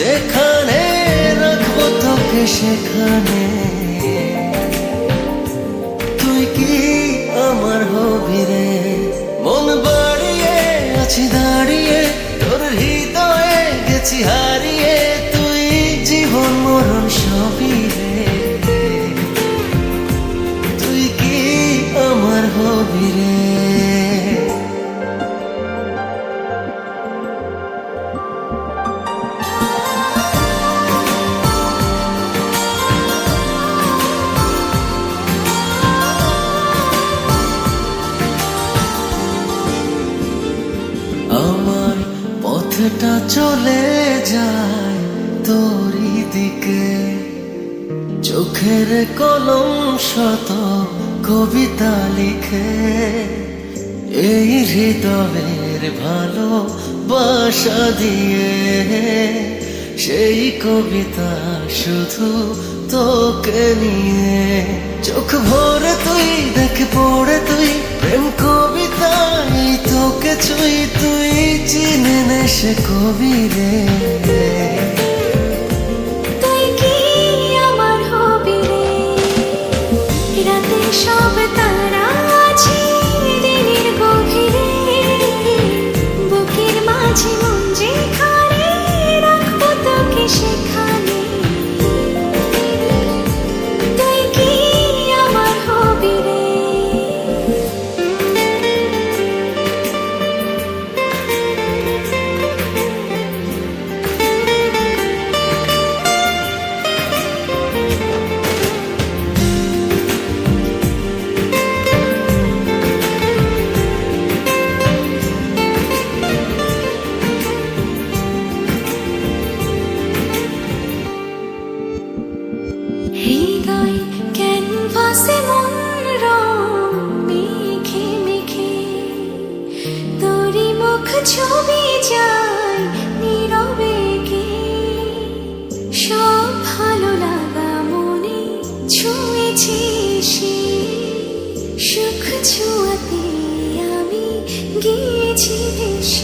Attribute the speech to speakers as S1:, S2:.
S1: যেখানে রাখব তোকে সেখানে। তুই কি আমার হবি রে মন বাড়িয়ে আছি দাঁড়িয়ে, তোর হৃদয়ে গেছি হারিয়ে। পথটা চলে যায় তোরই দিকে। চোখের কলম শত কবিতা লিখে, এই হৃদয়ের ভালো বাসা দিয়ে। সেই কবিতা শুধু তোকে নিয়ে। চোখ ভরে তুই, দেখে পড়ে তুই, প্রেম কবিতা তোকে ছুই তুই। সে কবি রে
S2: তুই কি আমার হবি রে? রাতে সব তারা আছে দিনের গভীরে বুকের মাঝে ছবি যায় নীরবে গে সব ভালো লাগা মনে ছুঁয়েছি সে। সুখ ছুঁয়াতে আমি গিয়েছি ভেসে।